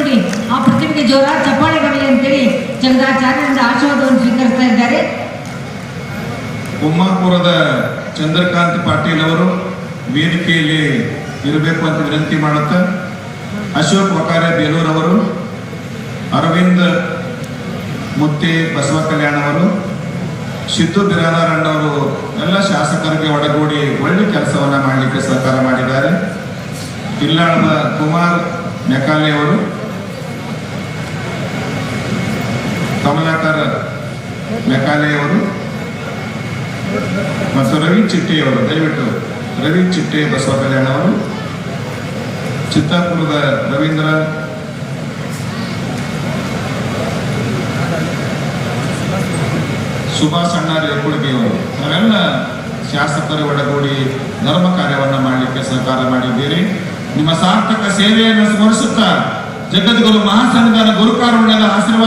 ಕೊಡಿ. ಆ ಪ್ರತಿಮೆಗೆ ಜೋರ ಚಪ್ಪಾಳೆ ಬರಲಿ ಅಂತೇಳಿ ಚಂದ್ರಾಚಾರ್ಯರಿಂದ ಆಶೀರ್ವಾದವನ್ನು ಸ್ವೀಕರಿಸ್ತಾ ಇದ್ದಾರೆ. ಉಮ್ಮಾಪುರದ ಚಂದ್ರಕಾಂತ್ ಪಾಟೀಲ್ ಅವರು ವೇದಿಕೆಯಲ್ಲಿ ಇರಬೇಕು ಅಂತ ವಿನಂತಿ ಮಾಡುತ್ತ, ಅಶೋಕ್ ವಕಾರೆ ಬೇಲೂರವರು, ಅರವಿಂದ್ ಮುತ್ತಿ ಬಸವ ಕಲ್ಯಾಣ್ ಅವರು, ಸಿದ್ದು ಬಿರಾದಾರಣ್ಣವರು ಎಲ್ಲ ಶಾಸಕರಿಗೆ ಒಡಗೂಡಿ ಒಳ್ಳೆ ಕೆಲಸವನ್ನ ಮಾಡಲಿಕ್ಕೆ ಸಹಕಾರ ಮಾಡಿದ್ದಾರೆ. ಇಲ್ಲಾಳದ ಕುಮಾರ್ ಮೆಕಾಲೆ ಅವರು ಕಮಲಾಕರ್ ಮೆಕಾಲೆಯವರು ಮತ್ತು ರವಿ ಚಿಟ್ಟೆಯವರು, ದಯವಿಟ್ಟು ರವಿ ಚಿಟ್ಟೆ ಬಸವ ಕಲ್ಯಾಣ ಅವರು, ಚಿತ್ತಾಪುರದ ರವೀಂದ್ರ, ಸುಭಾಷ್ ಅಣ್ಣಾರಿ ಹೆಗ್ಗುಡಿಗೆಯವರು ನಾವೆಲ್ಲ ಶಾಸಕರು ಒಡಗೂಡಿ ಧರ್ಮ ಕಾರ್ಯವನ್ನು ಮಾಡಲಿಕ್ಕೆ ಸಹಕಾರ ಮಾಡಿದ್ದೀರಿ. ನಿಮ್ಮ ಸಾರ್ಥಕ ಸೇವೆಯನ್ನು ಸ್ಮರಿಸುತ್ತಾ ಜಗದ್ಗುರು ಮಹಾಸಂಘದ ಗುರುಕಾರುಣ್ಯದ ಆಶೀರ್ವಾದ